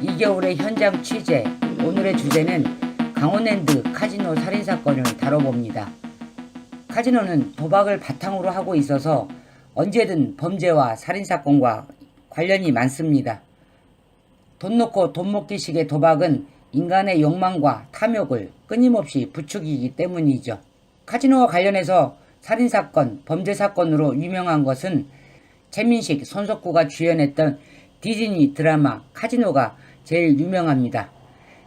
2개월의 현장 취재. 오늘의 주제는 강원랜드 카지노 살인 사건을 다뤄봅니다. 카지노는 도박을 바탕으로 하고 있어서 언제든 범죄와 살인 사건과 관련이 많습니다. 돈 놓고 돈 먹기식의 도박은 인간의 욕망과 탐욕을 끊임없이 부추기기 때문이죠. 카지노와 관련해서 살인 사건, 범죄 사건으로 유명한 것은 최민식, 손석구가 주연했던 디즈니 드라마 카지노가 제일 유명합니다.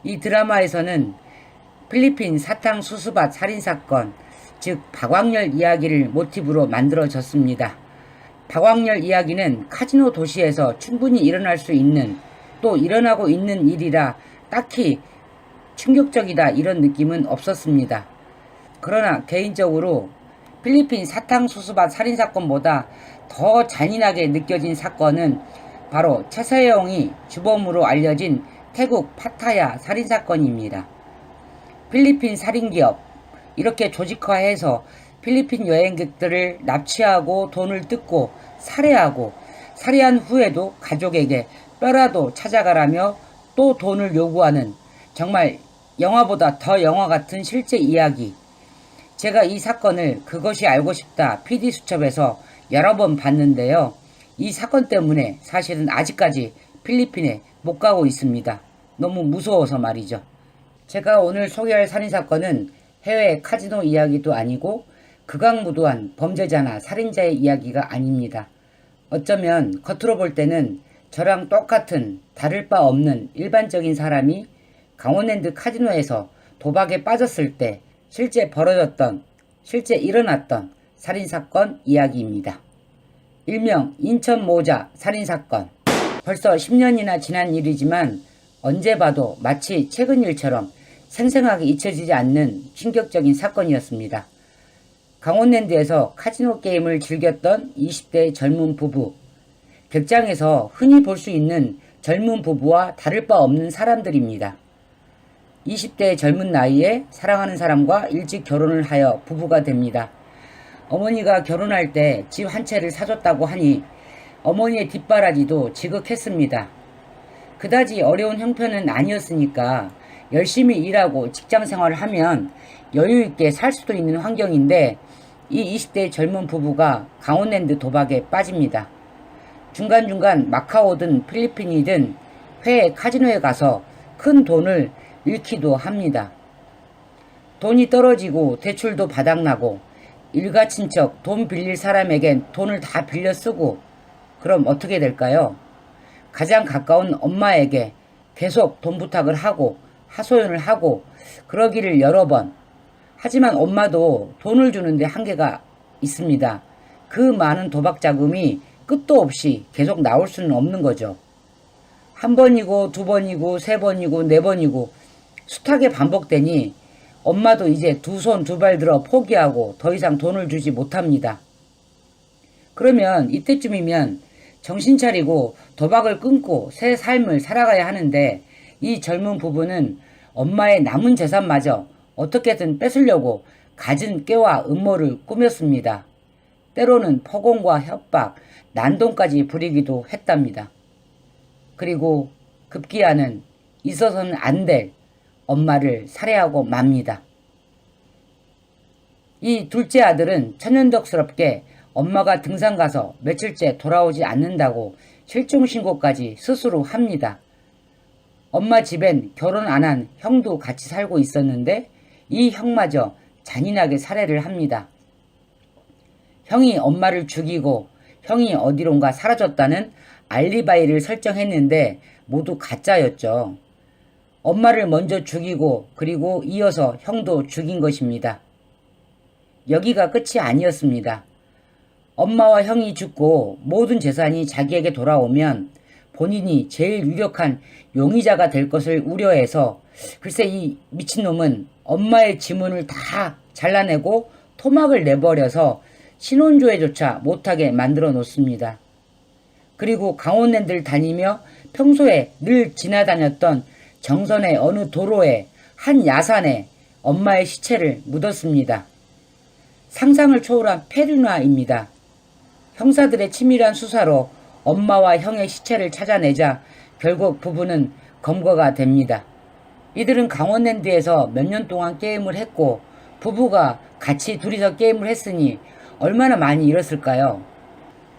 이 드라마에서는 필리핀 사탕 수수밭 살인 사건, 즉 박광렬 이야기를 모티브로 만들어졌습니다. 박광렬 이야기는 카지노 도시에서 충분히 일어날 수 있는 또 일어나고 있는 일이라 딱히 충격적이다 이런 느낌은 없었습니다. 그러나 개인적으로 필리핀 사탕수수밭 살인사건보다 더 잔인하게 느껴진 사건은 바로 최서영이 주범으로 알려진 태국 파타야 살인사건입니다. 필리핀 살인기업 이렇게 조직화해서 필리핀 여행객들을 납치하고 돈을 뜯고 살해하고 살해한 후에도 가족에게 뼈라도 찾아가라며 또 돈을 요구하는 정말 영화보다 더 영화 같은 실제 이야기. 제가 이 사건을 그것이 알고 싶다 PD 수첩에서 여러 번 봤는데요. 이 사건 때문에 사실은 아직까지 필리핀에 못 가고 있습니다. 너무 무서워서 말이죠. 제가 오늘 소개할 살인사건은 해외 카지노 이야기도 아니고 극악무도한 범죄자나 살인자의 이야기가 아닙니다. 어쩌면 겉으로 볼 때는 저랑 똑같은 다를 바 없는 일반적인 사람이 강원랜드 카지노에서 도박에 빠졌을 때 실제 벌어졌던, 실제 일어났던 살인사건 이야기입니다. 일명 인천 모자 살인사건. 벌써 10년이나 지난 일이지만 언제 봐도 마치 최근 일처럼 생생하게 잊혀지지 않는 충격적인 사건이었습니다. 강원랜드에서 카지노 게임을 즐겼던 20대 젊은 부부. 객장에서 흔히 볼 수 있는 젊은 부부와 다를 바 없는 사람들입니다. 20대 젊은 나이에 사랑하는 사람과 일찍 결혼을 하여 부부가 됩니다. 어머니가 결혼할 때 집 한 채를 사줬다고 하니 어머니의 뒷바라지도 지극했습니다. 그다지 어려운 형편은 아니었으니까 열심히 일하고 직장 생활을 하면 여유 있게 살 수도 있는 환경인데 이 20대 젊은 부부가 강원랜드 도박에 빠집니다. 중간중간 마카오든 필리핀이든 회에 카지노에 가서 큰 돈을 잃기도 합니다. 돈이 떨어지고 대출도 바닥나고 일가 친척 돈 빌릴 사람에겐 돈을 다 빌려 쓰고 그럼 어떻게 될까요? 가장 가까운 엄마에게 계속 돈 부탁을 하고 하소연을 하고 그러기를 여러 번 하지만 엄마도 돈을 주는데 한계가 있습니다. 그 많은 도박 자금이 끝도 없이 계속 나올 수는 없는 거죠. 한 번이고 두 번이고 세 번이고 네 번이고 숱하게 반복되니 엄마도 이제 두 손 두 발 들어 포기하고 더 이상 돈을 주지 못합니다. 그러면 이때쯤이면 정신 차리고 도박을 끊고 새 삶을 살아가야 하는데 이 젊은 부부는 엄마의 남은 재산마저 어떻게든 뺏으려고 갖은 깨와 음모를 꾸몄습니다. 때로는 포공과 협박, 난동까지 부리기도 했답니다. 그리고 급기야는 있어서는 안 될 엄마를 살해하고 맙니다. 이 둘째 아들은 천연덕스럽게 엄마가 등산 가서 며칠째 돌아오지 않는다고 실종신고까지 스스로 합니다. 엄마 집엔 결혼 안 한 형도 같이 살고 있었는데 이 형마저 잔인하게 살해를 합니다. 형이 엄마를 죽이고 형이 어디론가 사라졌다는 알리바이를 설정했는데 모두 가짜였죠. 엄마를 먼저 죽이고 그리고 이어서 형도 죽인 것입니다. 여기가 끝이 아니었습니다. 엄마와 형이 죽고 모든 재산이 자기에게 돌아오면 본인이 제일 유력한 용의자가 될 것을 우려해서 글쎄 이 미친놈은 엄마의 지문을 다 잘라내고 토막을 내버려서 신혼조회조차 못하게 만들어 놓습니다. 그리고 강원랜드를 다니며 평소에 늘 지나다녔던 정선의 어느 도로에 한 야산에 엄마의 시체를 묻었습니다. 상상을 초월한 페르나입니다. 형사들의 치밀한 수사로 엄마와 형의 시체를 찾아내자 결국 부부는 검거가 됩니다. 이들은 강원랜드에서 몇 년 동안 게임을 했고 부부가 같이 둘이서 게임을 했으니 얼마나 많이 잃었을까요?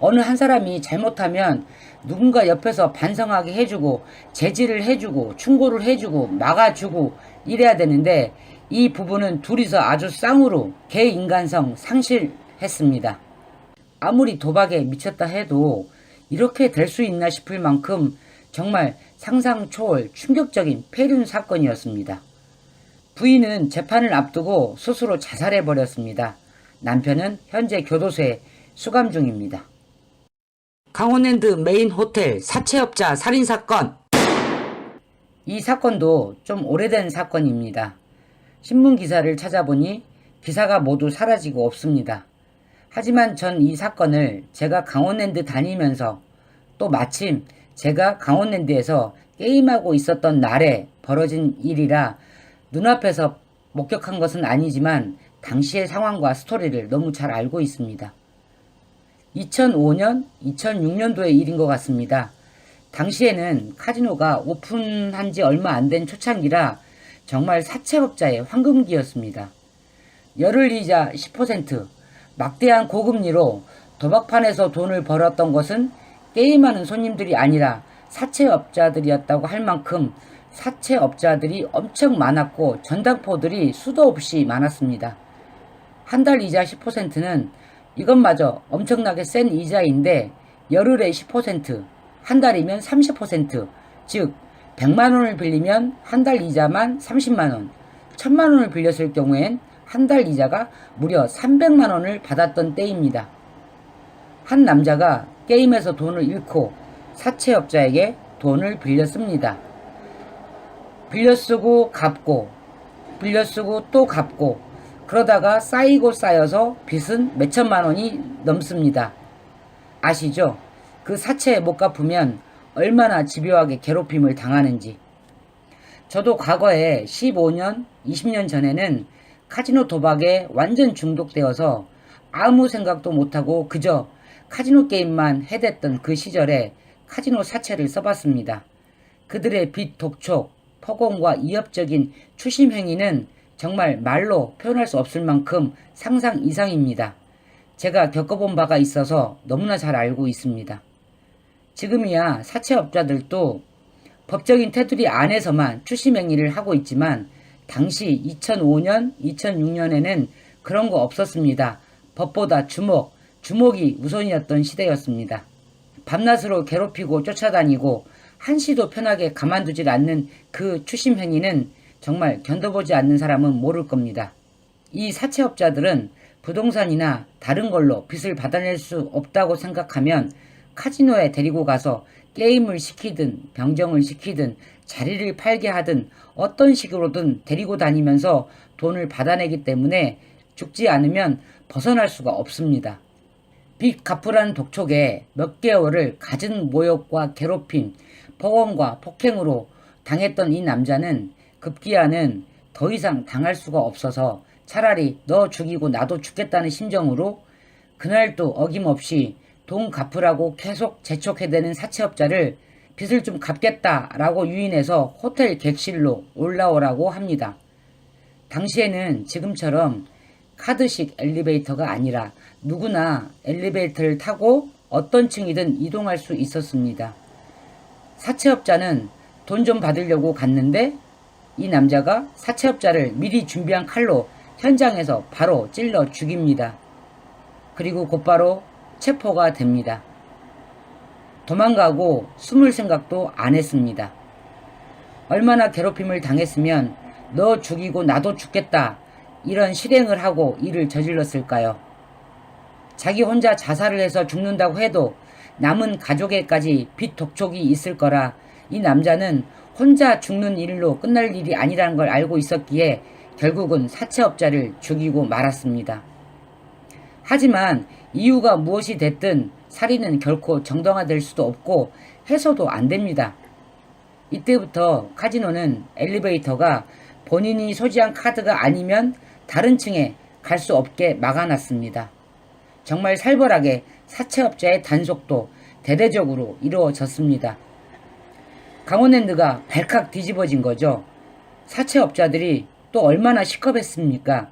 어느 한 사람이 잘못하면 누군가 옆에서 반성하게 해주고 제지를 해주고 충고를 해주고 막아주고 이래야 되는데 이 부부는 둘이서 아주 쌍으로 개 인간성 상실했습니다. 아무리 도박에 미쳤다 해도 이렇게 될 수 있나 싶을 만큼 정말 상상 초월 충격적인 폐륜 사건이었습니다. 부인은 재판을 앞두고 스스로 자살해 버렸습니다. 남편은 현재 교도소에 수감 중입니다. 강원랜드 메인 호텔 사채업자 살인 사건. 이 사건도 좀 오래된 사건입니다. 신문 기사를 찾아보니 기사가 모두 사라지고 없습니다. 하지만 전 이 사건을 제가 강원랜드 다니면서 또 마침 제가 강원랜드에서 게임하고 있었던 날에 벌어진 일이라 눈앞에서 목격한 것은 아니지만 당시의 상황과 스토리를 너무 잘 알고 있습니다. 2005년, 2006년도의 일인 것 같습니다. 당시에는 카지노가 오픈한 지 얼마 안 된 초창기라 정말 사채업자의 황금기였습니다. 열흘 이자 10%, 막대한 고금리로 도박판에서 돈을 벌었던 것은 게임하는 손님들이 아니라 사채업자들이었다고 할 만큼 사채업자들이 엄청 많았고 전당포들이 수도 없이 많았습니다. 한 달 이자 10%는 이것마저 엄청나게 센 이자인데 열흘에 10%, 한 달이면 30%, 즉 100만 원을 빌리면 한 달 이자만 30만 원, 1000만 원을 빌렸을 경우엔 한 달 이자가 무려 300만 원을 받았던 때입니다. 한 남자가 게임에서 돈을 잃고 사채업자에게 돈을 빌렸습니다. 빌려 쓰고 갚고, 빌려 쓰고 또 갚고, 그러다가 쌓이고 쌓여서 빚은 몇천만 원이 넘습니다. 아시죠? 그 사채에 못 갚으면 얼마나 집요하게 괴롭힘을 당하는지. 저도 과거에 15년, 20년 전에는 카지노 도박에 완전 중독되어서 아무 생각도 못하고 그저 카지노 게임만 해댔던 그 시절에 카지노 사채를 써봤습니다. 그들의 빚 독촉, 폭언과 이협적인 추심 행위는 정말 말로 표현할 수 없을 만큼 상상 이상입니다. 제가 겪어본 바가 있어서 너무나 잘 알고 있습니다. 지금이야 사채업자들도 법적인 테두리 안에서만 행위를 하고 있지만 당시 2005년, 2006년에는 그런 거 없었습니다. 법보다 주목, 주목이 우선이었던 시대였습니다. 밤낮으로 괴롭히고 쫓아다니고 한시도 편하게 가만두질 않는 그 추심 행위는 정말 견뎌보지 않는 사람은 모를 겁니다. 이 사채업자들은 부동산이나 다른 걸로 빚을 받아낼 수 없다고 생각하면 카지노에 데리고 가서 게임을 시키든 병정을 시키든 자리를 팔게 하든 어떤 식으로든 데리고 다니면서 돈을 받아내기 때문에 죽지 않으면 벗어날 수가 없습니다. 빚 갚으라는 독촉에 몇 개월을 갖은 모욕과 괴롭힘, 폭언과 폭행으로 당했던 이 남자는 급기야는 더 이상 당할 수가 없어서 차라리 너 죽이고 나도 죽겠다는 심정으로 그날도 어김없이 돈 갚으라고 계속 재촉해대는 사채업자를 빚을 좀 갚겠다라고 유인해서 호텔 객실로 올라오라고 합니다. 당시에는 지금처럼 카드식 엘리베이터가 아니라 누구나 엘리베이터를 타고 어떤 층이든 이동할 수 있었습니다. 사채업자는 돈 좀 받으려고 갔는데 이 남자가 사채업자를 미리 준비한 칼로 현장에서 바로 찔러 죽입니다. 그리고 곧바로 체포가 됩니다. 도망가고 숨을 생각도 안 했습니다. 얼마나 괴롭힘을 당했으면 너 죽이고 나도 죽겠다 이런 실행을 하고 일을 저질렀을까요? 자기 혼자 자살을 해서 죽는다고 해도 남은 가족에까지 빚 독촉이 있을 거라 이 남자는 혼자 죽는 일로 끝날 일이 아니라는 걸 알고 있었기에 결국은 사채업자를 죽이고 말았습니다. 하지만 이유가 무엇이 됐든 살인은 결코 정당화될 수도 없고 해서도 안 됩니다. 이때부터 카지노는 엘리베이터가 본인이 소지한 카드가 아니면 다른 층에 갈 수 없게 막아놨습니다. 정말 살벌하게 사채업자의 단속도 대대적으로 이루어졌습니다. 강원랜드가 발칵 뒤집어진 거죠. 사채업자들이 또 얼마나 시커했습니까?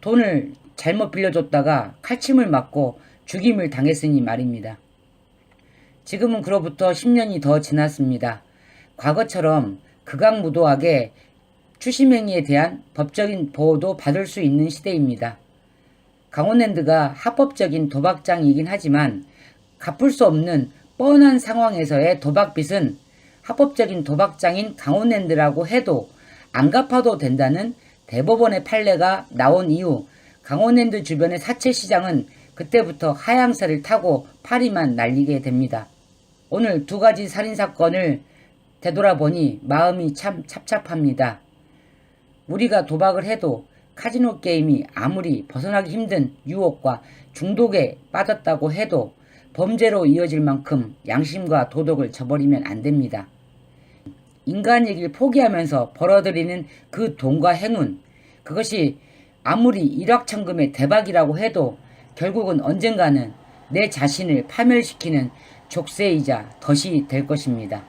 돈을 잘못 빌려줬다가 칼침을 맞고 죽임을 당했으니 말입니다. 지금은 그로부터 10년이 더 지났습니다. 과거처럼 극악무도하게 추심행위에 대한 법적인 보호도 받을 수 있는 시대입니다. 강원랜드가 합법적인 도박장이긴 하지만 갚을 수 없는 뻔한 상황에서의 도박빚은 합법적인 도박장인 강원랜드라고 해도 안 갚아도 된다는 대법원의 판례가 나온 이후 강원랜드 주변의 사채 시장은 그때부터 하향세를 타고 파리만 날리게 됩니다. 오늘 두 가지 살인 사건을 되돌아보니 마음이 참 찹찹합니다. 우리가 도박을 해도 카지노 게임이 아무리 벗어나기 힘든 유혹과 중독에 빠졌다고 해도 범죄로 이어질 만큼 양심과 도덕을 저버리면 안 됩니다. 인간이길 포기하면서 벌어들이는 그 돈과 행운, 그것이 아무리 일확천금의 대박이라고 해도 결국은 언젠가는 내 자신을 파멸시키는 족쇄이자 덫이 될 것입니다.